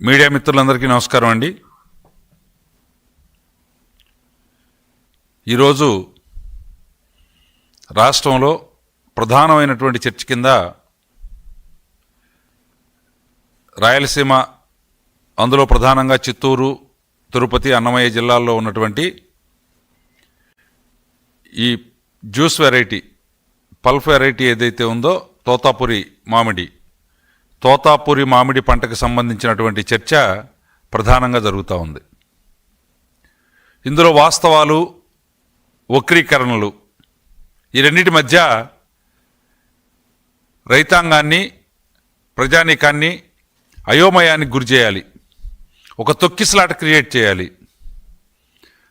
Media మిత్రులందరికీ నమస్కారం అండి. ఈరోజు రాష్ట్రంలో ప్రధానమైనటువంటి చర్చ కింద రాయలసీమ అందులో ప్రధానంగా చిత్తూరు తిరుపతి అన్నమయ్య జిల్లాల్లో ఉన్నటువంటి ఈ జ్యూస్ వెరైటీ పల్ఫ్ వెరైటీ ఏదైతే ఉందో తోతాపురి మామిడి తోతాపూరి మామిడి పంటకు సంబంధించినటువంటి చర్చ ప్రధానంగా జరుగుతూ ఉంది. ఇందులో వాస్తవాలు వక్రీకరణలు ఈ రెండింటి మధ్య రైతాంగాన్ని ప్రజానీకాన్ని అయోమయానికి గురి చేయాలి. ఒక తొక్కిసలాట క్రియేట్ చేయాలి.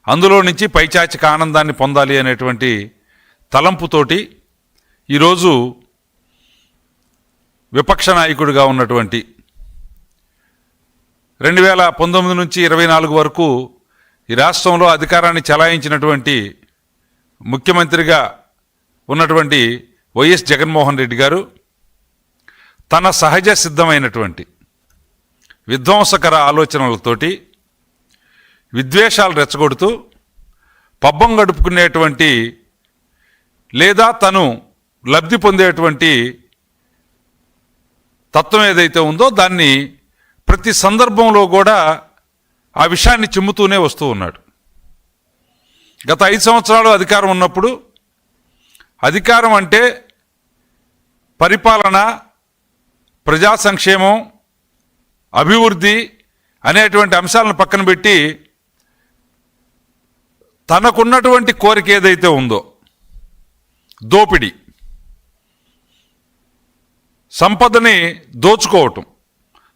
అందులో నుంచి పైచాచిక ఆనందాన్ని పొందాలి అనేటువంటి తలంపుతోటి ఈరోజు విపక్ష నాయకుడిగా ఉన్నటువంటి రెండు వేల పంతొమ్మిది నుంచి ఇరవై నాలుగు వరకు ఈ రాష్ట్రంలో అధికారాన్ని చలాయించినటువంటి ముఖ్యమంత్రిగా ఉన్నటువంటి వైఎస్ జగన్మోహన్ రెడ్డి గారు తన సహజ సిద్ధమైనటువంటి విధ్వంసకర ఆలోచనలతోటి విద్వేషాలు రెచ్చగొడుతూ పబ్బం గడుపుకునేటువంటి లేదా తను లబ్ధి పొందేటువంటి తత్వం ఏదైతే ఉందో దాన్ని ప్రతి సందర్భంలో కూడా ఆ విషయాన్ని చిమ్ముతూనే వస్తూ ఉన్నాడు. గత ఐదు సంవత్సరాలు అధికారం ఉన్నప్పుడు అధికారం అంటే పరిపాలన ప్రజా సంక్షేమం అభివృద్ధి అనేటువంటి అంశాలను పక్కన పెట్టి తనకున్నటువంటి కోరిక ఏదైతే ఉందో దోపిడీ సంపదని దోచుకోవటం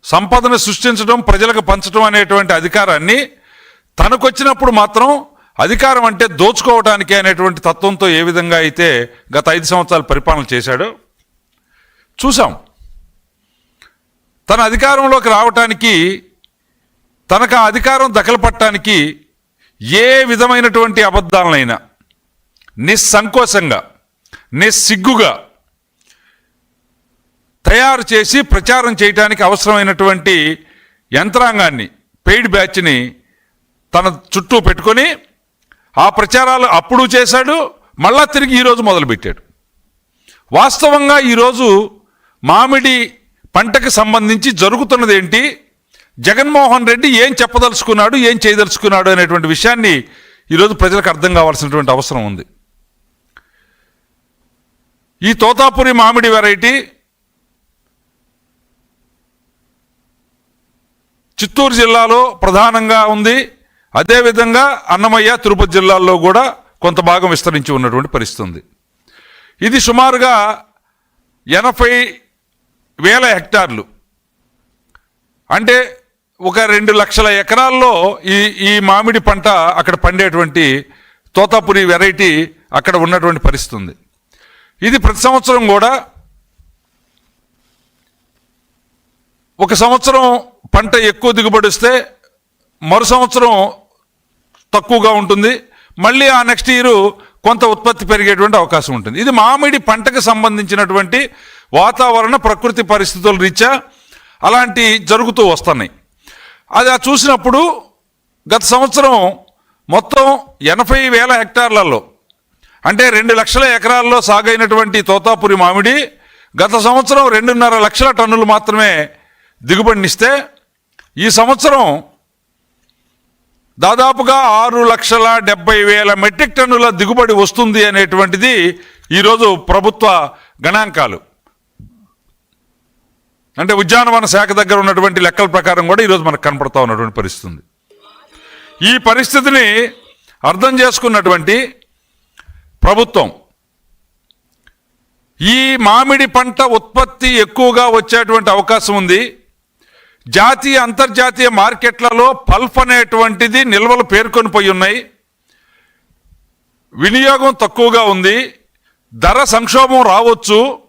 సంపదను సృష్టించడం ప్రజలకు పంచడం అనేటువంటి అధికారాన్ని తనకొచ్చినప్పుడు మాత్రం అధికారం అంటే దోచుకోవటానికి అనేటువంటి తత్వంతో ఏ విధంగా అయితే గత ఐదు సంవత్సరాలు పరిపాలన చేశాడో చూసాం తన అధికారంలోకి రావటానికి తనకు ఆ అధికారం దఖలపట్టడానికి ఏ విధమైనటువంటి అబద్ధాలనైనా నిస్సంకోచంగా నిస్సిగ్గుగా తయారు చేసి ప్రచారం చేయడానికి అవసరమైనటువంటి యంత్రాంగాన్ని పెయిడ్ బ్యాచ్ని తన చుట్టూ పెట్టుకొని ఆ ప్రచారాలు అప్పుడు చేశాడు మళ్ళా తిరిగి ఈరోజు మొదలుపెట్టాడు. వాస్తవంగా ఈరోజు మామిడి పంటకు సంబంధించి జరుగుతున్నది ఏంటి జగన్మోహన్ రెడ్డి ఏం చెప్పదలుచుకున్నాడు ఏం చేయదలుచుకున్నాడు అనేటువంటి విషయాన్ని ఈరోజు ప్రజలకు అర్థం కావాల్సినటువంటి అవసరం ఉంది. ఈ తోతాపురి మామిడి వెరైటీ చిత్తూరు జిల్లాలో ప్రధానంగా ఉంది. అదేవిధంగా అన్నమయ్య తిరుపతి జిల్లాల్లో కూడా కొంత భాగం విస్తరించి ఉన్నటువంటి పరిస్థితి ఉంది ఇది సుమారుగా ఎనభై వేల హెక్టార్లు. అంటే ఒక రెండు లక్షల ఎకరాల్లో ఈ ఈ మామిడి పంట అక్కడ పండేటువంటి తోతాపురి వెరైటీ అక్కడ ఉన్నటువంటి పరిస్థితి ఉంది ఇది ప్రతి సంవత్సరం కూడా ఒక సంవత్సరం పంట ఎక్కువ దిగుబడి వస్తే మరు సంవత్సరం తక్కువగా ఉంటుంది. మళ్ళీ ఆ నెక్స్ట్ ఇయర్ కొంత ఉత్పత్తి పెరిగేటువంటి అవకాశం ఉంటుంది. ఇది మామిడి పంటకు సంబంధించినటువంటి వాతావరణ ప్రకృతి పరిస్థితుల రీత్యా అలాంటి జరుగుతూ వస్తున్నాయి. అది ఆ చూసినప్పుడు గత సంవత్సరం మొత్తం ఎనభై వేల హెక్టార్లలో అంటే రెండు లక్షల ఎకరాల్లో సాగైనటువంటి తోతాపురి మామిడి గత సంవత్సరం రెండున్నర లక్షల టన్నులు మాత్రమే దిగుబడినిస్తే ఈ సంవత్సరం దాదాపుగా ఆరు లక్షల డెబ్బై వేల మెట్రిక్ టన్నుల దిగుబడి వస్తుంది అనేటువంటిది ఈరోజు ప్రభుత్వ గణాంకాలు. అంటే ఉద్యానవన శాఖ దగ్గర ఉన్నటువంటి లెక్కల ప్రకారం కూడా ఈరోజు మనకు కనపడతా ఉన్నటువంటి పరిస్థితి ఈ పరిస్థితిని అర్థం చేసుకున్నటువంటి ప్రభుత్వం ఈ మామిడి పంట ఉత్పత్తి ఎక్కువగా వచ్చేటువంటి అవకాశం ఉంది. జాతీయ అంతర్జాతీయ మార్కెట్లలో పల్ఫ్ అనేటువంటిది నిల్వలు పేర్కొని పోయి ఉన్నాయి. వినియోగం తక్కువగా ఉంది. ధర సంక్షోభం రావచ్చు.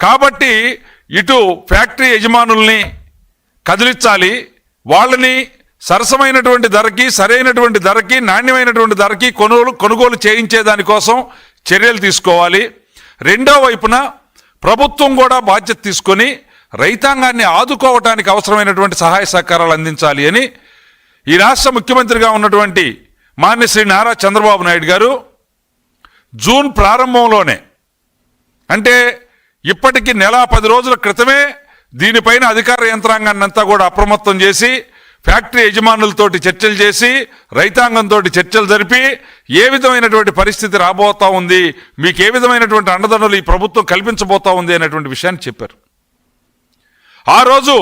కాబట్టి ఇటు ఫ్యాక్టరీ యజమానుల్ని కదిలించాలి. వాళ్ళని సరసమైనటువంటి ధరకి సరైనటువంటి ధరకి నాణ్యమైనటువంటి ధరకి కొనుగోలు కొనుగోలు చేయించే దానికోసం చర్యలు తీసుకోవాలి. రెండో వైపున ప్రభుత్వం కూడా బాధ్యత తీసుకొని రైతాంగాన్ని ఆదుకోవటానికి అవసరమైనటువంటి సహాయ సహకారాలు అందించాలి అని ఈ రాష్ట్ర ముఖ్యమంత్రిగా ఉన్నటువంటి మాన్య శ్రీ నారా చంద్రబాబు నాయుడు గారు జూన్ ప్రారంభంలోనే అంటే ఇప్పటికి నెల పది రోజుల క్రితమే దీనిపైన అధికార యంత్రాంగాన్ని అంతా కూడా అప్రమత్తం చేసి ఫ్యాక్టరీ యజమానులతోటి చర్చలు చేసి రైతాంగంతో చర్చలు జరిపి ఏ విధమైనటువంటి పరిస్థితి రాబోతా ఉంది మీకు ఏ విధమైనటువంటి అండదండలు ఈ ప్రభుత్వం కల్పించబోతా ఉంది అనేటువంటి విషయాన్ని చెప్పారు. ఆ రోజు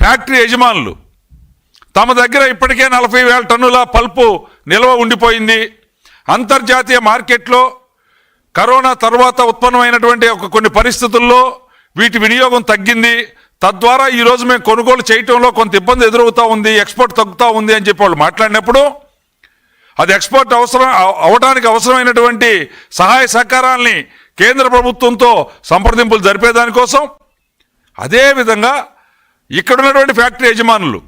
ఫ్యాక్టరీ యజమానులు తమ దగ్గర ఇప్పటికే నలభై వేల టన్నుల పల్పు నిల్వ ఉండిపోయింది. అంతర్జాతీయ మార్కెట్లో కరోనా తర్వాత ఉత్పన్నమైనటువంటి ఒక కొన్ని పరిస్థితుల్లో వీటి వినియోగం తగ్గింది. తద్వారా ఈరోజు మేము కొనుగోలు చేయటంలో కొంత ఇబ్బంది ఎదురవుతూ ఉంది ఎక్స్పోర్ట్ తగ్గుతూ ఉంది అని చెప్పి వాళ్ళు మాట్లాడినప్పుడు అది ఎక్స్పోర్ట్ అవసరం అవడానికి అవసరమైనటువంటి సహాయ సహకారాల్ని కేంద్ర ప్రభుత్వంతో సంప్రదింపులు జరిపేదానికోసం అదేవిధంగా ఇక్కడ ఉన్నటువంటి ఫ్యాక్టరీ యజమానులు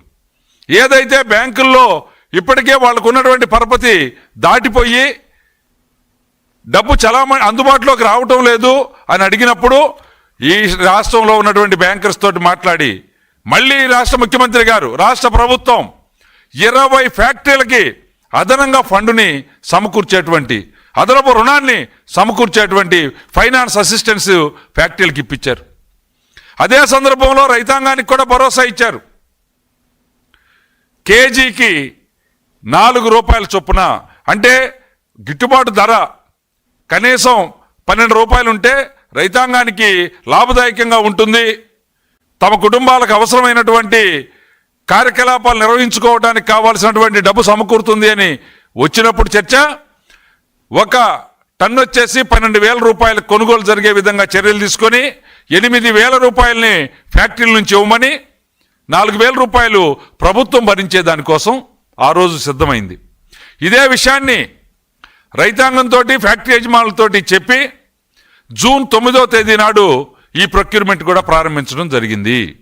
ఏదైతే బ్యాంకుల్లో ఇప్పటికే వాళ్ళకు ఉన్నటువంటి పరపతి దాటిపోయి డబ్బు చలామణి అందుబాటులోకి రావటం లేదు అని అడిగినప్పుడు ఈ రాష్ట్రంలో ఉన్నటువంటి బ్యాంకర్స్ తోటి మాట్లాడి మళ్ళీ రాష్ట్ర ముఖ్యమంత్రి గారు రాష్ట్ర ప్రభుత్వం ఇరవై ఫ్యాక్టరీలకి అదనంగా ఫండుని సమకూర్చేటువంటి అదనపు రుణాన్ని సమకూర్చేటువంటి ఫైనాన్స్ అసిస్టెన్స్ ఫ్యాక్టరీలకు ఇప్పించారు. అదే సందర్భంలో రైతాంగానికి కూడా భరోసా ఇచ్చారు. కేజీకి నాలుగు రూపాయల చొప్పున అంటే గిట్టుబాటు ధర కనీసం పన్నెండు రూపాయలు ఉంటే రైతాంగానికి లాభదాయకంగా ఉంటుంది. తమ కుటుంబాలకు అవసరమైనటువంటి కార్యకలాపాలు నిర్వహించుకోవడానికి కావాల్సినటువంటి డబ్బు సమకూరుతుంది అని వచ్చినప్పుడు చర్చ. ఒక టన్ను వచ్చేసి పన్నెండు వేల రూపాయల కొనుగోలు జరిగే విధంగా చర్యలు తీసుకొని ఎనిమిది వేల రూపాయలని ఫ్యాక్టరీల నుంచి ఇవ్వమని నాలుగు వేల రూపాయలు ప్రభుత్వం భరించే దానికోసం ఆ రోజు సిద్ధమైంది. ఇదే విషయాన్ని రైతాంగంతో ఫ్యాక్టరీ యజమానులతోటి చెప్పి జూన్ తొమ్మిదో తేదీ నాడు ఈ ప్రొక్యూర్మెంట్ కూడా ప్రారంభించడం జరిగింది.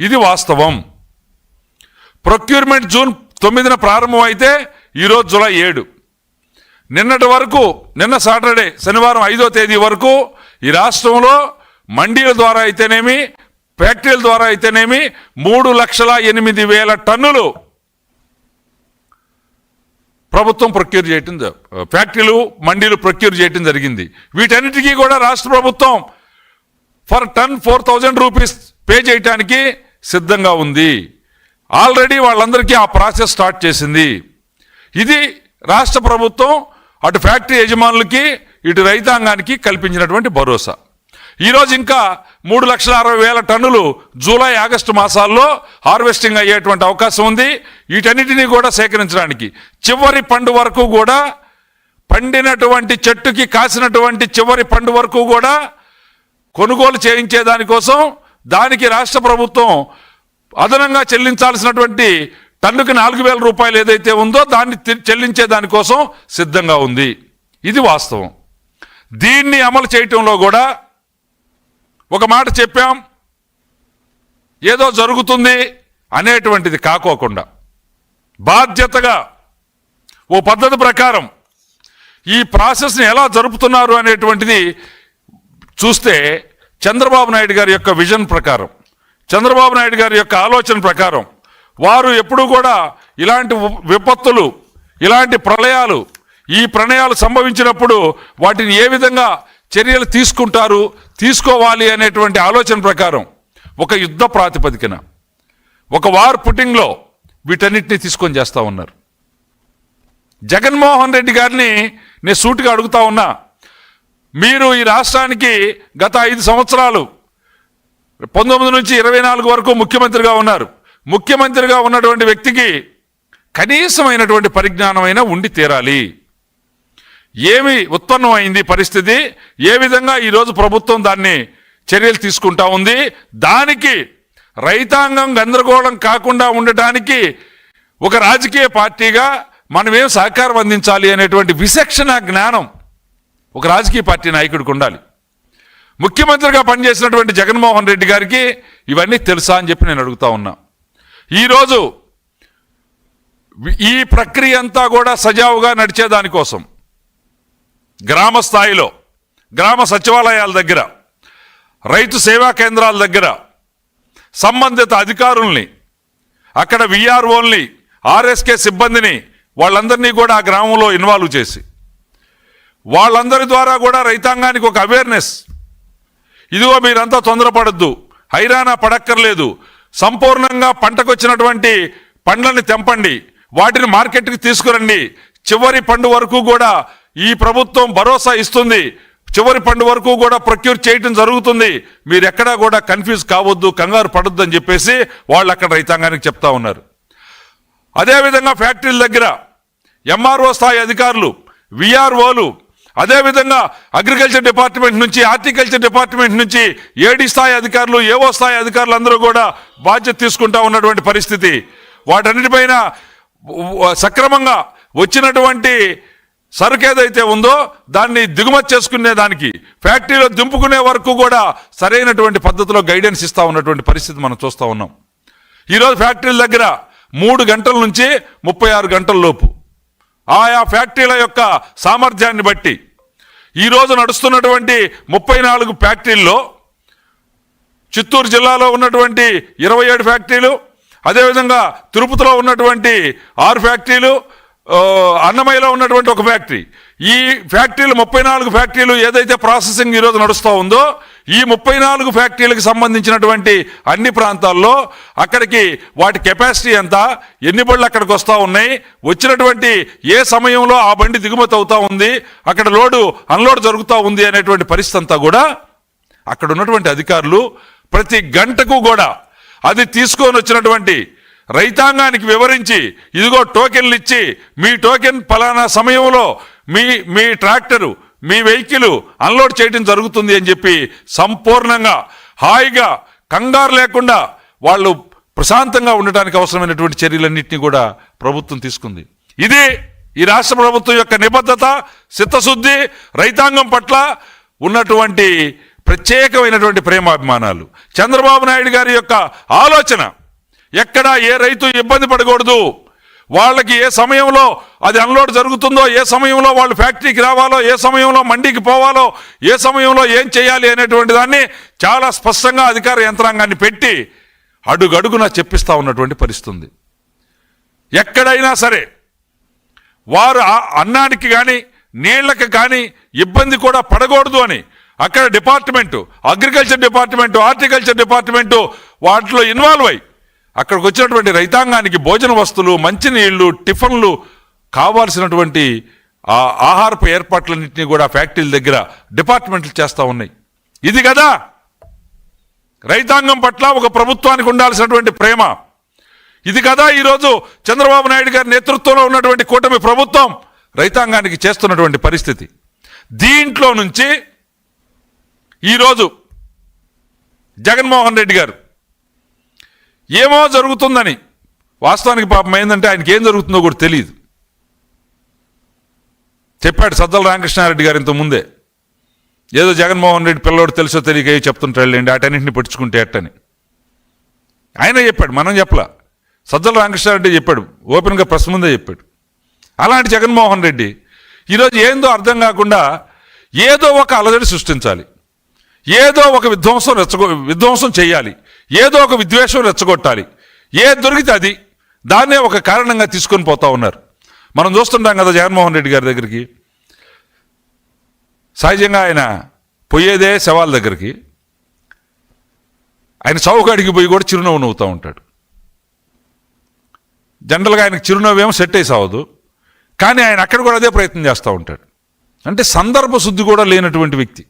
ఇది వాస్తవం. ప్రొక్యూర్మెంట్ జూన్ తొమ్మిదిన ప్రారంభం అయితే ఈరోజు జూలై ఏడు. నిన్నటి వరకు నిన్న సాటర్డే శనివారం ఐదో తేదీ వరకు ఈ రాష్ట్రంలో మండీల ద్వారా అయితేనేమి ఫ్యాక్టరీల ద్వారా అయితేనేమి మూడు లక్షల ఎనిమిది వేల టన్నులు ప్రభుత్వం ప్రొక్యూర్ చేయటం ఫ్యాక్టరీలు మండీలు ప్రొక్యూర్ చేయటం జరిగింది. వీటన్నిటికీ కూడా రాష్ట్ర ప్రభుత్వం per ton four thousand rupees pay చేయటానికి సిద్ధంగా ఉంది. ఆల్రెడీ వాళ్ళందరికీ ఆ ప్రాసెస్ స్టార్ట్ చేసింది. ఇది రాష్ట్ర ప్రభుత్వం అటు ఫ్యాక్టరీ యజమానులకి ఇటు రైతాంగానికి కల్పించినటువంటి భరోసా. ఈరోజు ఇంకా మూడు లక్షల అరవై వేల టన్నులు జూలై ఆగస్టు మాసాల్లో హార్వెస్టింగ్ అయ్యేటువంటి అవకాశం ఉంది. వీటన్నిటినీ కూడా సేకరించడానికి. చివరి పండు వరకు కూడా పండినటువంటి చెట్టుకి కాసినటువంటి చివరి పండు వరకు కూడా కొనుగోలు చేయించే దానికోసం దానికి రాష్ట్ర ప్రభుత్వం అదనంగా చెల్లించాల్సినటువంటి టన్నుకి నాలుగు వేల రూపాయలు ఏదైతే ఉందో దాన్ని తి- చెల్లించే దానికోసం సిద్ధంగా ఉంది. ఇది వాస్తవం. దీన్ని అమలు చేయటంలో కూడా ఒక మాట చెప్పాం. ఏదో జరుగుతుంది అనేటువంటిది కాకోకుండా బాధ్యతగా ఓ పద్ధతి ప్రకారం ఈ ప్రాసెస్ని ఎలా జరుపుతున్నారు అనేటువంటిది చూస్తే చంద్రబాబు నాయుడు గారి యొక్క విజన్ ప్రకారం చంద్రబాబు నాయుడు గారి యొక్క ఆలోచన ప్రకారం వారు ఎప్పుడూ కూడా ఇలాంటి విపత్తులు ఇలాంటి ప్రళయాలు ఈ ప్రణయాలు సంభవించినప్పుడు వాటిని ఏ విధంగా చర్యలు తీసుకుంటారు తీసుకోవాలి అనేటువంటి ఆలోచన ప్రకారం ఒక యుద్ధ ప్రాతిపదికన ఒక వార్ పుట్టింగ్లో వీటన్నిటిని తీసుకొని చేస్తూ ఉన్నారు. జగన్మోహన్ రెడ్డి గారిని నేను సూటిగా అడుగుతా ఉన్నా మీరు ఈ రాష్ట్రానికి గత ఐదు సంవత్సరాలు పంతొమ్మిది నుంచి ఇరవై నాలుగు వరకు ముఖ్యమంత్రిగా ఉన్నారు. ముఖ్యమంత్రిగా ఉన్నటువంటి వ్యక్తికి కనీసమైనటువంటి పరిజ్ఞానమైనా ఉండి తీరాలి. ఏమి ఉత్పన్నమైంది పరిస్థితి? ఏ విధంగా ఈరోజు ప్రభుత్వం దాన్ని చర్యలు తీసుకుంటా ఉంది? దానికి రైతాంగం గందరగోళం కాకుండా ఉండటానికి ఒక రాజకీయ పార్టీగా మనమేం సహకారం అందించాలి అనేటువంటి విచక్షణ జ్ఞానం ఒక రాజకీయ పార్టీ నాయకుడికి ఉండాలి. ముఖ్యమంత్రిగా పనిచేసినటువంటి జగన్మోహన్ రెడ్డి గారికి ఇవన్నీ తెలుసా అని చెప్పి నేను అడుగుతా ఉన్నా. ఈరోజు ఈ ప్రక్రియ అంతా కూడా సజావుగా నడిచేదానికోసం గ్రామ స్థాయిలో గ్రామ సచివాలయాల దగ్గర రైతు సేవా కేంద్రాల దగ్గర సంబంధిత అధికారుల్ని అక్కడ విఆర్ఓల్ని ఆర్ఎస్కే సిబ్బందిని వాళ్ళందరినీ కూడా ఆ గ్రామంలో ఇన్వాల్వ్ చేసి వాళ్ళందరి ద్వారా కూడా రైతాంగానికి ఒక అవేర్నెస్. ఇదిగో మీరంతా తొందరపడద్దు హైరానా పడక్కర్లేదు సంపూర్ణంగా పంటకొచ్చినటువంటి పండ్లని తెంపండి వాటిని మార్కెట్కి తీసుకురండి చివరి పండు వరకు కూడా ఈ ప్రభుత్వం భరోసా ఇస్తుంది. చివరి పండు వరకు కూడా ప్రొక్యూర్ చేయటం జరుగుతుంది. మీరు ఎక్కడా కూడా కన్ఫ్యూజ్ కావద్దు కంగారు పడొద్దు అని చెప్పేసి వాళ్ళు అక్కడ రైతాంగానికి చెప్తా ఉన్నారు. అదేవిధంగా ఫ్యాక్టరీల దగ్గర ఎంఆర్ఓ స్థాయి అధికారులు విఆర్ఓలు అదేవిధంగా అగ్రికల్చర్ డిపార్ట్మెంట్ నుంచి హార్టికల్చర్ డిపార్ట్మెంట్ నుంచి ఏడి స్థాయి అధికారులు ఏవో స్థాయి అధికారులు అందరూ కూడా బాధ్యత తీసుకుంటా ఉన్నటువంటి పరిస్థితి. వాటన్నిటిపైన సక్రమంగా వచ్చినటువంటి సరుకు ఏదైతే ఉందో దాన్ని దిగుమతి చేసుకునే దానికి ఫ్యాక్టరీలో దింపుకునే వరకు కూడా సరైనటువంటి పద్ధతిలో గైడెన్స్ ఇస్తూ ఉన్నటువంటి పరిస్థితి మనం చూస్తూ ఉన్నాం. ఈరోజు ఫ్యాక్టరీల దగ్గర మూడు గంటల నుంచి ముప్పై ఆరు గంటల లోపు ఆయా ఫ్యాక్టరీల యొక్క సామర్థ్యాన్ని బట్టి ఈరోజు నడుస్తున్నటువంటి ముప్పై నాలుగు ఫ్యాక్టరీల్లో చిత్తూరు జిల్లాలో ఉన్నటువంటి ఇరవై ఏడు ఫ్యాక్టరీలు అదేవిధంగా తిరుపతిలో ఉన్నటువంటి ఆరు ఫ్యాక్టరీలు అన్నమయ్యలో ఉన్నటువంటి ఒక ఫ్యాక్టరీ. ఈ ఫ్యాక్టరీలు ముప్పై నాలుగు ఫ్యాక్టరీలు ఏదైతే ప్రాసెసింగ్ ఈరోజు నడుస్తూ ఉందో ఈ ముప్పై నాలుగు ఫ్యాక్టరీలకు సంబంధించినటువంటి అన్ని ప్రాంతాల్లో అక్కడికి వాటి కెపాసిటీ ఎంత ఎన్ని బళ్ళు అక్కడికి వస్తూ ఉన్నాయి వచ్చినటువంటి ఏ సమయంలో ఆ బండి దిగుమతి అవుతూ ఉంది అక్కడ లోడు అన్లోడ్ జరుగుతూ ఉంది అనేటువంటి పరిస్థితి అంతా కూడా అక్కడ ఉన్నటువంటి అధికారులు ప్రతి గంటకు కూడా అది తీసుకొని వచ్చినటువంటి రైతాంగానికి వివరించి ఇదిగో టోకెన్లు ఇచ్చి మీ టోకెన్ ఫలానా సమయంలో మీ మీ ట్రాక్టరు మీ వెహికల్ అన్లోడ్ చేయడం జరుగుతుంది అని చెప్పి సంపూర్ణంగా హాయిగా కంగారు లేకుండా వాళ్ళు ప్రశాంతంగా ఉండటానికి అవసరమైనటువంటి చర్యలన్నింటినీ కూడా ప్రభుత్వం తీసుకుంది. ఇది ఈ రాష్ట్ర ప్రభుత్వం యొక్క నిబద్ధత చిత్తశుద్ధి రైతాంగం పట్ల ఉన్నటువంటి ప్రత్యేకమైనటువంటి ప్రేమాభిమానాలు. చంద్రబాబు నాయుడు గారి యొక్క ఆలోచన ఎక్కడా ఏ రైతు ఇబ్బంది పడకూడదు. వాళ్ళకి ఏ సమయంలో అది అన్లోడ్ జరుగుతుందో ఏ సమయంలో వాళ్ళు ఫ్యాక్టరీకి రావాలో ఏ సమయంలో మండికి పోవాలో ఏ సమయంలో ఏం చేయాలి అనేటువంటి దాన్ని చాలా స్పష్టంగా అధికార యంత్రాంగాన్ని పెట్టి అడుగడుగున చెప్పిస్తూ ఉన్నటువంటి పరిస్థితుంది. ఎక్కడైనా సరే వారు అన్నానికి కానీ నీళ్ళకు కానీ ఇబ్బంది కూడా పడకూడదు అని అక్కడ department agriculture department horticulture department వాటిలో ఇన్వాల్వ్ అయ్యి అక్కడికి వచ్చినటువంటి రైతాంగానికి భోజన వస్తువులు మంచినీళ్ళు టిఫిన్లు కావాల్సినటువంటి ఆహారపు ఏర్పాట్లన్నింటినీ కూడా ఫ్యాక్టరీల దగ్గర డిపార్ట్మెంట్లు చేస్తూ ఉన్నాయి. ఇది కదా! రైతాంగం పట్ల ఒక ప్రభుత్వానికి ఉండాల్సినటువంటి ప్రేమ. ఇది కదా ఈరోజు చంద్రబాబు నాయుడు గారి నేతృత్వంలో ఉన్నటువంటి కూటమి ప్రభుత్వం రైతాంగానికి చేస్తున్నటువంటి పరిస్థితి. దీంట్లో నుంచి ఈరోజు జగన్మోహన్ రెడ్డి గారు ఏమో జరుగుతుందని. వాస్తవానికి పాపం ఏంటంటే ఆయనకి ఏం జరుగుతుందో కూడా తెలియదు చెప్పాడు సద్దల రామకృష్ణారెడ్డి గారు ఇంతకుముందే ముందే. ఏదో జగన్మోహన్ రెడ్డి పిల్లోడు తెలుసో తెలియక ఏ చెప్తుంటాడులేండి అటన్నింటిని పట్టించుకుంటే ఎట్టని ఆయన చెప్పాడు మనం చెప్పలా. సజ్జల రామకృష్ణారెడ్డి చెప్పాడు ఓపెన్గా ప్రెస్ ముందే చెప్పాడు. అలాంటి జగన్మోహన్ రెడ్డి ఈరోజు ఏందో అర్థం కాకుండా ఏదో ఒక అలజడి సృష్టించాలి. ఏదో ఒక విధ్వంసం రెచ్చగొ విధ్వంసం చేయాలి. ఏదో ఒక విద్వేషం రెచ్చగొట్టాలి. ఏది దొరికితే అది? దాన్నే ఒక కారణంగా తీసుకొని పోతా ఉన్నారు. మనం చూస్తుంటాం కదా జగన్మోహన్ రెడ్డి గారి దగ్గరికి. సహజంగా ఆయన పోయేదే శవాల దగ్గరికి. ఆయన చౌకాడికి పోయి కూడా చిరునవ్వు నవ్వుతూ ఉంటాడు. జనరల్గా ఆయనకు చిరునవ్వు ఏమో సెట్ అయి సావదు. కానీ ఆయన అక్కడ కూడా అదే ప్రయత్నం చేస్తూ ఉంటాడు. అంటే సందర్భ శుద్ధి కూడా లేనటువంటి వ్యక్తి.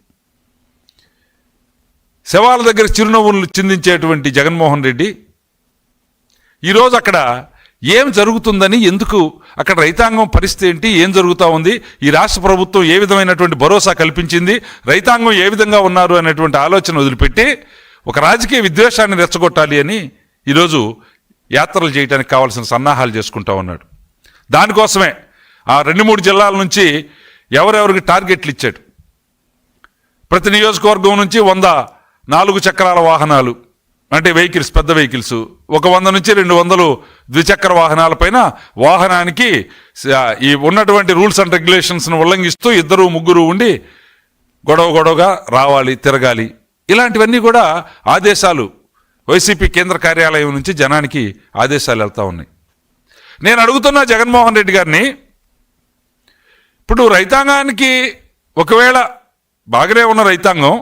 శవాల దగ్గర చిరునవ్వులు చిందించేటువంటి జగన్మోహన్ రెడ్డి ఈరోజు అక్కడ ఏం జరుగుతుందని ఎందుకు అక్కడ రైతాంగం పరిస్థితి ఏంటి ఏం జరుగుతూ ఉంది ఈ రాష్ట్ర ప్రభుత్వం ఏ విధమైనటువంటి భరోసా కల్పించింది రైతాంగం ఏ విధంగా ఉన్నారు అనేటువంటి ఆలోచన వదిలిపెట్టి ఒక రాజకీయ విద్వేషాన్ని రెచ్చగొట్టాలి అని ఈరోజు యాత్రలు చేయడానికి కావాల్సిన సన్నాహాలు చేసుకుంటా ఉన్నాడు. దానికోసమే ఆ రెండు మూడు జిల్లాల నుంచి ఎవరెవరికి టార్గెట్లు ఇచ్చాడు. ప్రతి నియోజకవర్గం నుంచి వంద నాలుగు చక్రాల వాహనాలు. అంటే వెహికల్స్ పెద్ద వెహికల్స్. ఒక వంద నుంచి రెండు వందలు ద్విచక్ర వాహనాలపైన వాహనానికి ఈ ఉన్నటువంటి రూల్స్ అండ్ రెగ్యులేషన్స్ను ఉల్లంఘిస్తూ ఇద్దరు ముగ్గురు ఉండి గొడవ గొడవగా రావాలి తిరగాలి. ఇలాంటివన్నీ కూడా ఆదేశాలు. వైసీపీ కేంద్ర కార్యాలయం నుంచి జనానికి ఆదేశాలు వెళ్తా ఉన్నాయి. నేను అడుగుతున్న జగన్మోహన్ రెడ్డి గారిని ఇప్పుడు రైతాంగానికి ఒకవేళ బాగానే ఉన్న రైతాంగం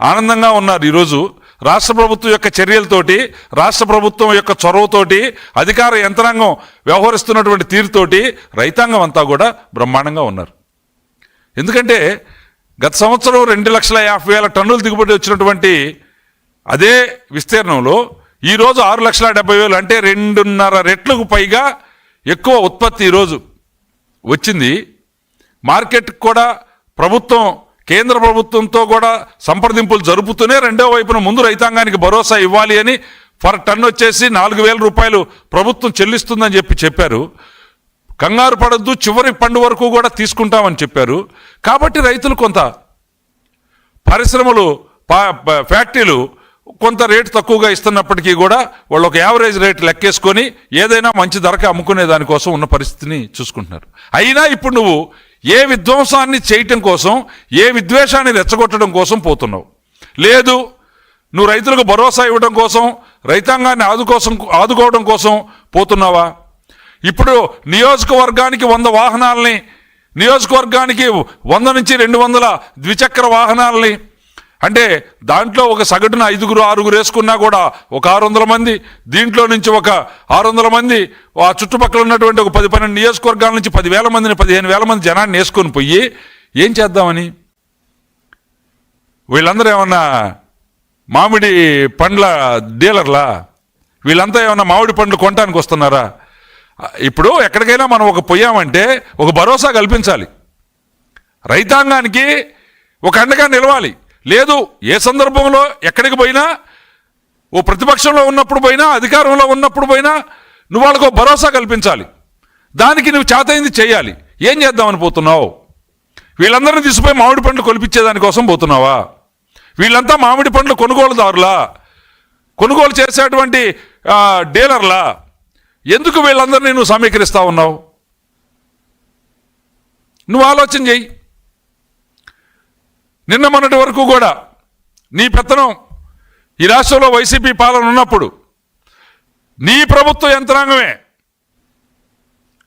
ఆనందంగా ఉన్నారు ఈరోజు. రాష్ట్ర ప్రభుత్వం యొక్క చర్యలతోటి రాష్ట్ర ప్రభుత్వం యొక్క చొరవతోటి అధికార యంత్రాంగం వ్యవహరిస్తున్నటువంటి తీరుతోటి రైతాంగం అంతా కూడా బ్రహ్మాండంగా ఉన్నారు. ఎందుకంటే గత సంవత్సరం రెండు లక్షల యాభై వేల టన్నులు దిగుబడి వచ్చినటువంటి అదే విస్తీర్ణంలో ఈరోజు ఆరు లక్షల డెబ్బై వేలు అంటే రెండున్నర రెట్లకు పైగా ఎక్కువ ఉత్పత్తి ఈరోజు వచ్చింది. మార్కెట్ కూడా ప్రభుత్వం కేంద్ర ప్రభుత్వంతో కూడా సంప్రదింపులు జరుపుతూనే రెండో వైపున ముందు రైతాంగానికి భరోసా ఇవ్వాలి అని ఫర్ టన్ వచ్చేసి నాలుగు వేల రూపాయలు ప్రభుత్వం చెల్లిస్తుందని చెప్పి చెప్పారు. కంగారు పడద్దు చివరి పండు వరకు కూడా తీసుకుంటామని చెప్పారు. కాబట్టి రైతులు కొంత పరిశ్రమలు పా- ఫ్యాక్టరీలు కొంత రేటు తక్కువగా ఇస్తున్నప్పటికీ కూడా వాళ్ళు ఒక యావరేజ్ రేట్ లెక్కేసుకొని ఏదైనా మంచి ధరకి అమ్ముకునే దానికోసం ఉన్న పరిస్థితిని చూసుకుంటున్నారు. అయినా ఇప్పుడు నువ్వు ఏ విధ్వంసాన్ని చేయటం కోసం ఏ విద్వేషాన్ని రెచ్చగొట్టడం కోసం పోతున్నావు? లేదు నువ్వు రైతులకు భరోసా ఇవ్వడం కోసం రైతాంగాన్ని ఆదుకోసం ఆదుకోవడం కోసం పోతున్నావా? ఇప్పుడు నియోజకవర్గానికి వంద వాహనాలని నియోజకవర్గానికి వంద నుంచి రెండు వందల ద్విచక్ర వాహనాలని అంటే దాంట్లో ఒక సగటున ఐదుగురు ఆరుగురు వేసుకున్నా కూడా ఒక ఆరు వందల మంది దీంట్లో నుంచి ఒక ఆరు వందల మంది ఆ చుట్టుపక్కల ఉన్నటువంటి ఒక పది పన్నెండు నియోజకవర్గాల నుంచి పదివేల మందిని పదిహేను వేల మంది జనాన్ని వేసుకొని పోయి ఏం చేద్దామని? వీళ్ళందరూ ఏమన్నా మామిడి పండ్ల డీలర్లా? వీళ్ళంతా ఏమన్నా మామిడి పండ్లు కొనడానికి వస్తున్నారా? ఇప్పుడు ఎక్కడికైనా మనం ఒక పోయామంటే ఒక భరోసా కల్పించాలి. రైతాంగానికి ఒక అండగా నిలవాలి. లేదు ఏ సందర్భంలో ఎక్కడికి పోయినా ఓ ప్రతిపక్షంలో ఉన్నప్పుడు పోయినా అధికారంలో ఉన్నప్పుడు పోయినా నువ్వు వాళ్ళకు భరోసా కల్పించాలి. దానికి నువ్వు చేతయింది చేయాలి. ఏం చేద్దామని పోతున్నావు? వీళ్ళందరినీ తీసిపోయి మామిడి పండ్లు కొలిపించేదానికోసం పోతున్నావా? వీళ్ళంతా మామిడి పండ్లు కొనుగోలుదారులా? కొనుగోలు చేసేటువంటి డీలర్లా? ఎందుకు వీళ్ళందరినీ నువ్వు సమీకరిస్తా ఉన్నావు? నువ్వు ఆలోచన చెయ్యి నిన్న మొన్నటి వరకు కూడా నీ పెత్తనం ఈ రాష్ట్రంలో వైసీపీ పాలన ఉన్నప్పుడు నీ ప్రభుత్వ యంత్రాంగమే.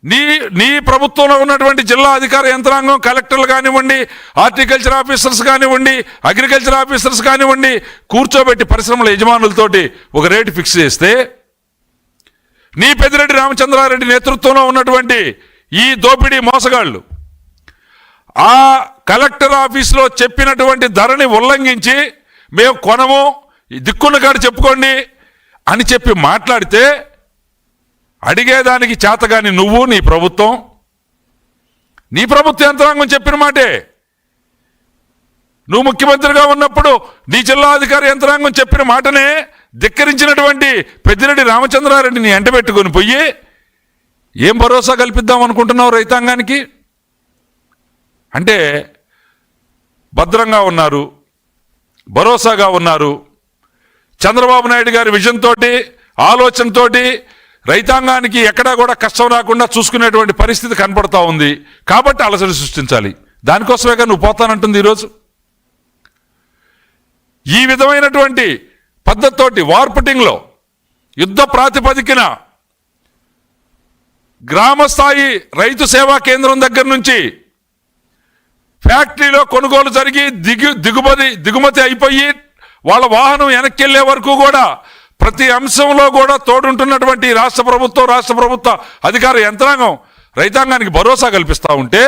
నీ నీ ప్రభుత్వంలో ఉన్నటువంటి జిల్లా అధికార యంత్రాంగం కలెక్టర్లు కానివ్వండి హార్టికల్చర్ ఆఫీసర్స్ కానివ్వండి అగ్రికల్చర్ ఆఫీసర్స్ కానివ్వండి కూర్చోబెట్టి పరిశ్రమల యజమానులతోటి ఒక రేటు ఫిక్స్ చేస్తే నీ పెద్దిరెడ్డి రామచంద్రారెడ్డి నేతృత్వంలో ఉన్నటువంటి ఈ దోపిడీ మోసగాళ్ళు ఆ కలెక్టర్ ఆఫీస్లో చెప్పినటువంటి ధరని ఉల్లంఘించి మేము కొనము ఈ దిక్కున్న కాడ చెప్పుకోండి అని చెప్పి మాట్లాడితే అడిగేదానికి చేతగాని నువ్వు నీ ప్రభుత్వం. నీ ప్రభుత్వ యంత్రాంగం చెప్పిన మాటే. నువ్వు ముఖ్యమంత్రిగా ఉన్నప్పుడు నీ జిల్లా అధికారి యంత్రాంగం చెప్పిన మాటనే ధిక్కరించినటువంటి పెద్దిరెడ్డి రామచంద్రారెడ్డిని ఎంటబెట్టుకొని పోయి ఏం భరోసా కల్పిద్దాం అనుకుంటున్నావు రైతాంగానికి? అంటే భద్రంగా ఉన్నారు భరోసాగా ఉన్నారు. చంద్రబాబు నాయుడు గారి విజన్ తోటి ఆలోచనతోటి రైతాంగానికి ఎక్కడా కూడా కష్టం రాకుండా చూసుకునేటువంటి పరిస్థితి కనపడతా ఉంది. కాబట్టి అలసడి సృష్టించాలి. దానికోసమేగా నువ్వు పోతానంటుంది ఈరోజు. ఈ విధమైనటువంటి పద్ధతితోటి వార్పుటింగ్లో యుద్ధ ప్రాతిపదికన గ్రామ స్థాయి రైతు సేవా కేంద్రం దగ్గర నుంచి ఫ్యాక్టరీలో కొనుగోలు జరిగి దిగు దిగుమతి దిగుమతి అయిపోయి వాళ్ళ వాహనం వెనక్కి వెళ్ళే వరకు కూడా ప్రతి అంశంలో కూడా తోడుంటున్నటువంటి రాష్ట్ర ప్రభుత్వం రాష్ట్ర ప్రభుత్వ అధికార యంత్రాంగం రైతాంగానికి భరోసా కల్పిస్తూ ఉంటే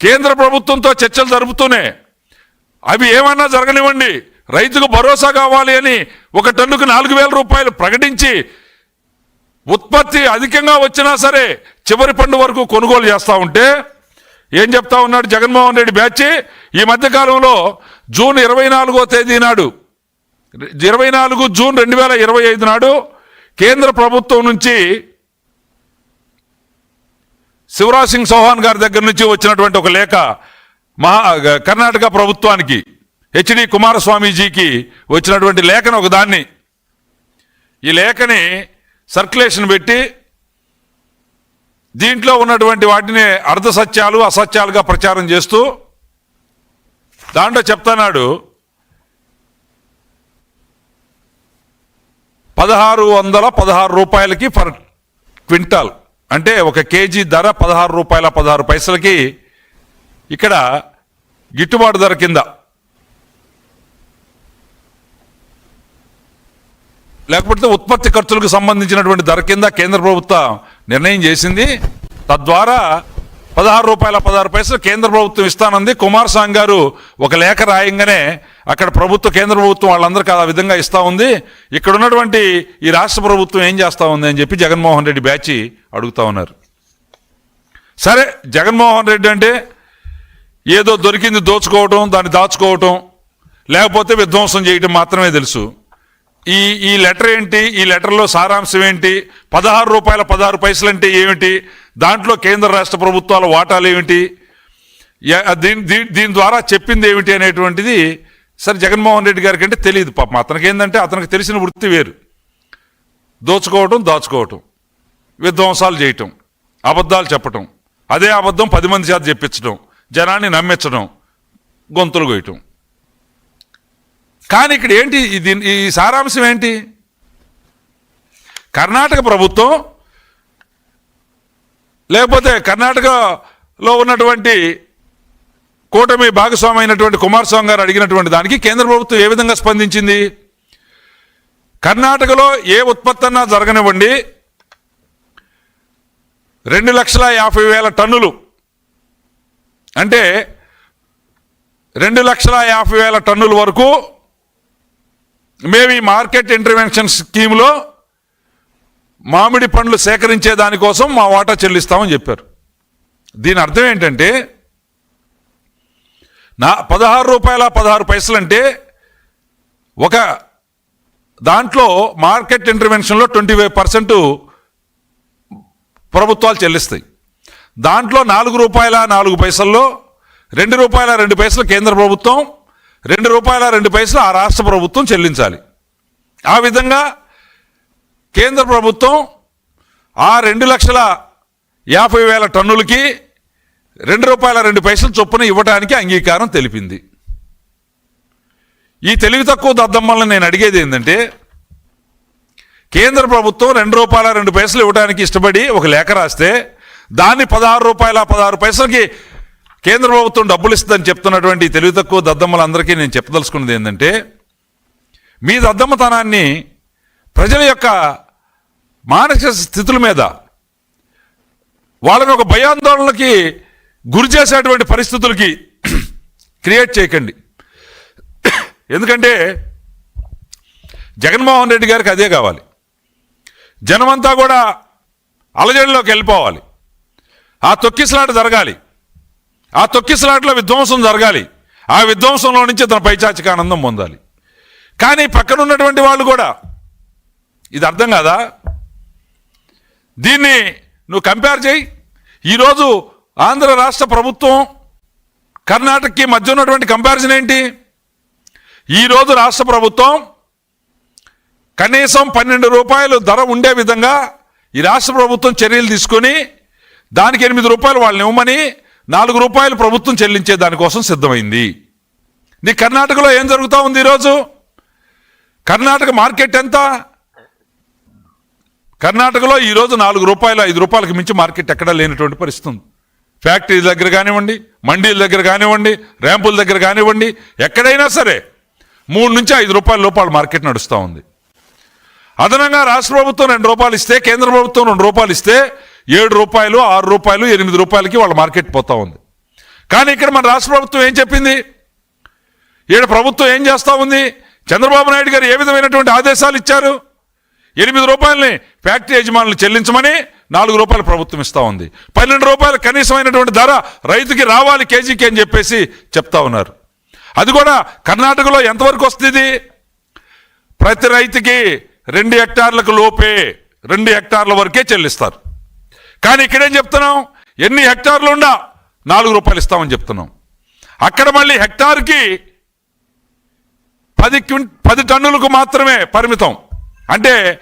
కేంద్ర ప్రభుత్వంతో చర్చలు జరుపుతూనే అవి ఏమన్నా జరగనివ్వండి రైతుకు భరోసా కావాలి అని ఒక టన్నుకు నాలుగు వేల రూపాయలు ప్రకటించి ఉత్పత్తి అధికంగా వచ్చినా సరే చివరి పండు వరకు కొనుగోలు చేస్తూ ఉంటే ఏం చెప్తా ఉన్నాడు జగన్మోహన్ రెడ్డి బ్యాచ్? ఈ మధ్యకాలంలో జూన్ ఇరవై నాలుగో తేదీ నాడు ఇరవై నాలుగు జూన్ రెండు వేల ఇరవై ఐదు నాడు కేంద్ర ప్రభుత్వం నుంచి శివరాజ్ సింగ్ చౌహాన్ గారి దగ్గర నుంచి వచ్చినటువంటి ఒక లేఖ మహా కర్ణాటక ప్రభుత్వానికి హెచ్డి కుమారస్వామీజీకి వచ్చినటువంటి లేఖను ఒక దాన్ని ఈ లేఖని సర్క్యులేషన్ పెట్టి దీంట్లో ఉన్నటువంటి వాటిని అర్ధ సత్యాలు అసత్యాలుగా ప్రచారం చేస్తూ దాంట్లో చెప్తున్నాడు పదహారు వందల పదహారు రూపాయలకి ఫర్ క్వింటాల్ అంటే ఒక కేజీ ధర పదహారు రూపాయల పదహారు పైసలకి ఇక్కడ గిట్టుబాటు ధర కింద. లేకపోతే ఉత్పత్తి ఖర్చులకు సంబంధించినటువంటి ధర కింద కేంద్ర ప్రభుత్వం నిర్ణయం చేసింది. తద్వారా పదహారు రూపాయల పదహారు పైసలు కేంద్ర ప్రభుత్వం ఇస్తానంది. కుమారస్వామి గారు ఒక లేఖ రాయంగానే అక్కడ ప్రభుత్వ కేంద్ర ప్రభుత్వం వాళ్ళందరికీ ఆ విధంగా ఇస్తూ ఉంది. ఇక్కడ ఉన్నటువంటి ఈ రాష్ట్ర ప్రభుత్వం ఏం చేస్తూ ఉంది అని చెప్పి జగన్మోహన్ రెడ్డి బ్యాచి అడుగుతా ఉన్నారు. సరే జగన్మోహన్ రెడ్డి అంటే ఏదో దొరికింది దోచుకోవటం దాన్ని దాచుకోవటం లేకపోతే విధ్వంసం చేయటం మాత్రమే తెలుసు. ఈ ఈ లెటర్ ఏంటి? ఈ లెటర్లో సారాంశం ఏంటి? పదహారు రూపాయల పదహారు పైసలు అంటే ఏమిటి? దాంట్లో కేంద్ర రాష్ట్ర ప్రభుత్వాల వాటాలు ఏమిటి? దీని దీని దీని ద్వారా చెప్పింది ఏమిటి అనేటువంటిది సరే జగన్మోహన్ రెడ్డి గారికి అంటే తెలియదు పాపం. అతనికి ఏంటంటే అతనికి తెలిసిన వృత్తి వేరు. దోచుకోవటం దాచుకోవటం విధ్వంసాలు చేయటం అబద్ధాలు చెప్పటం అదే అబద్ధం పది మంది చేత చెప్పించడం జనాన్ని నమ్మించడం గొంతులు కొయ్యటం కానీ ఇక్కడ ఏంటి? దీని ఈ సారాంశం ఏంటి? కర్ణాటక ప్రభుత్వం లేకపోతే కర్ణాటకలో ఉన్నటువంటి కూటమి భాగస్వామి అయినటువంటి కుమారస్వామి గారు అడిగినటువంటి దానికి కేంద్ర ప్రభుత్వం ఏ విధంగా స్పందించింది? కర్ణాటకలో ఏ ఉత్పత్తి అన్నా జరగనివ్వండి. రెండు లక్షల యాభై వేల టన్నులు. అంటే రెండు లక్షల యాభై వేల టన్నుల వరకు మేము ఈ మార్కెట్ ఇంటర్వెన్షన్ స్కీమ్లో మామిడి పండ్లు సేకరించే దానికోసం మా వాటా చెల్లిస్తామని చెప్పారు. దీని అర్థం ఏంటంటే నా పదహారు రూపాయల పదహారు పైసలు అంటే ఒక దాంట్లో మార్కెట్ ఇంటర్వెన్షన్లో ట్వంటీ ఫైవ్ పర్సెంట్ ప్రభుత్వాలు చెల్లిస్తాయి. దాంట్లో నాలుగు రూపాయల నాలుగు పైసల్లో రెండు రూపాయల రెండు పైసలు కేంద్ర ప్రభుత్వం రెండు రూపాయల రెండు పైసలు ఆ రాష్ట్ర ప్రభుత్వం చెల్లించాలి. ఆ విధంగా కేంద్ర ప్రభుత్వం ఆ రెండు లక్షల యాభై వేల టన్నులకి రెండు రూపాయల రెండు పైసలు చొప్పున ఇవ్వడానికి అంగీకారం తెలిపింది. ఈ తెలివి తక్కువ దద్దమ్మల్ని నేను అడిగేది ఏంటంటే కేంద్ర ప్రభుత్వం రెండు రూపాయల రెండు పైసలు ఇవ్వడానికి ఇష్టపడి ఒక లేఖ రాస్తే దాన్ని పదహారు రూపాయల పదహారు పైసలకి కేంద్ర ప్రభుత్వం డబ్బులు ఇస్తుందని చెప్తున్నటువంటి తెలివి తక్కువ దద్దమ్మలందరికీ నేను చెప్పదలుచుకున్నది ఏంటంటే మీ దద్దమ్మతనాన్ని ప్రజల యొక్క మానసిక స్థితుల మీద వాళ్ళని ఒక భయాందోళనకి గురి చేసేటువంటి పరిస్థితులకి క్రియేట్ చేయకండి. ఎందుకంటే జగన్మోహన్ రెడ్డి గారికి అదే కావాలి. జనమంతా కూడా అలజడిలోకి వెళ్ళిపోవాలి. ఆ తొక్కిసలాట జరగాలి. ఆ తొక్కిసలాట్లో విధ్వంసం జరగాలి. ఆ విధ్వంసంలో నుంచి తన పైచాచిక ఆనందం పొందాలి. కానీ పక్కన ఉన్నటువంటి వాళ్ళు కూడా ఇది అర్థం కాదా? దీన్ని నువ్వు కంపేర్ చేయి. ఈరోజు ఆంధ్ర రాష్ట్ర ప్రభుత్వం కర్ణాటకకి మధ్య ఉన్నటువంటి కంపారిజన్ ఏంటి? ఈరోజు రాష్ట్ర ప్రభుత్వం కనీసం పన్నెండు రూపాయలు ధర ఉండే విధంగా ఈ రాష్ట్ర ప్రభుత్వం చర్యలు తీసుకొని దానికి ఎనిమిది రూపాయలు వాళ్ళని ఇవ్వమని నాలుగు రూపాయలు ప్రభుత్వం చెల్లించే దానికోసం సిద్ధమైంది. నీ కర్ణాటకలో ఏం జరుగుతూ ఉంది ఈరోజు? కర్ణాటక మార్కెట్ ఎంత? కర్ణాటకలో ఈరోజు నాలుగు రూపాయలు ఐదు రూపాయలకు మించి మార్కెట్ ఎక్కడా లేనటువంటి పరిస్థితి ఫ్యాక్టరీల ఫ్యాక్టరీ దగ్గర కానివ్వండి మండీల దగ్గర కానివ్వండి ర్యాంపుల దగ్గర కానివ్వండి ఎక్కడైనా సరే మూడు నుంచి ఐదు రూపాయల లోపాల మార్కెట్ నడుస్తూ ఉంది. అదనంగా రాష్ట్ర ప్రభుత్వం రెండు రూపాయలు ఇస్తే కేంద్ర ప్రభుత్వం రెండు రూపాయలు ఇస్తే ఏడు రూపాయలు ఆరు రూపాయలు ఎనిమిది రూపాయలకి వాళ్ళ మార్కెట్ పోతా ఉంది. కానీ ఇక్కడ మన రాష్ట్ర ప్రభుత్వం ఏం చెప్పింది? ఈడ ప్రభుత్వం ఏం చేస్తూ ఉంది? చంద్రబాబు నాయుడు గారు ఏ విధమైనటువంటి ఆదేశాలు ఇచ్చారు? ఎనిమిది రూపాయలని ఫ్యాక్టరీ యజమానులు చెల్లించమని నాలుగు రూపాయలు ప్రభుత్వం ఇస్తూ ఉంది. పన్నెండు రూపాయలు కనీసమైనటువంటి ధర రైతుకి రావాలి కేజీకి అని చెప్పేసి చెప్తా ఉన్నారు. అది కూడా కర్ణాటకలో ఎంతవరకు వస్తుంది ప్రతి రైతుకి రెండు హెక్టార్లకు లోపే రెండు హెక్టార్ల వరకే చెల్లిస్తారు. కానీ ఇక్కడేం చెప్తున్నాం? ఎన్ని హెక్టార్లు ఉండా? నాలుగు రూపాయలు ఇస్తామని చెప్తున్నాం. అక్కడ మళ్ళీ హెక్టార్కి పది క్విం పది టన్నులకు మాత్రమే పరిమితం. అంటే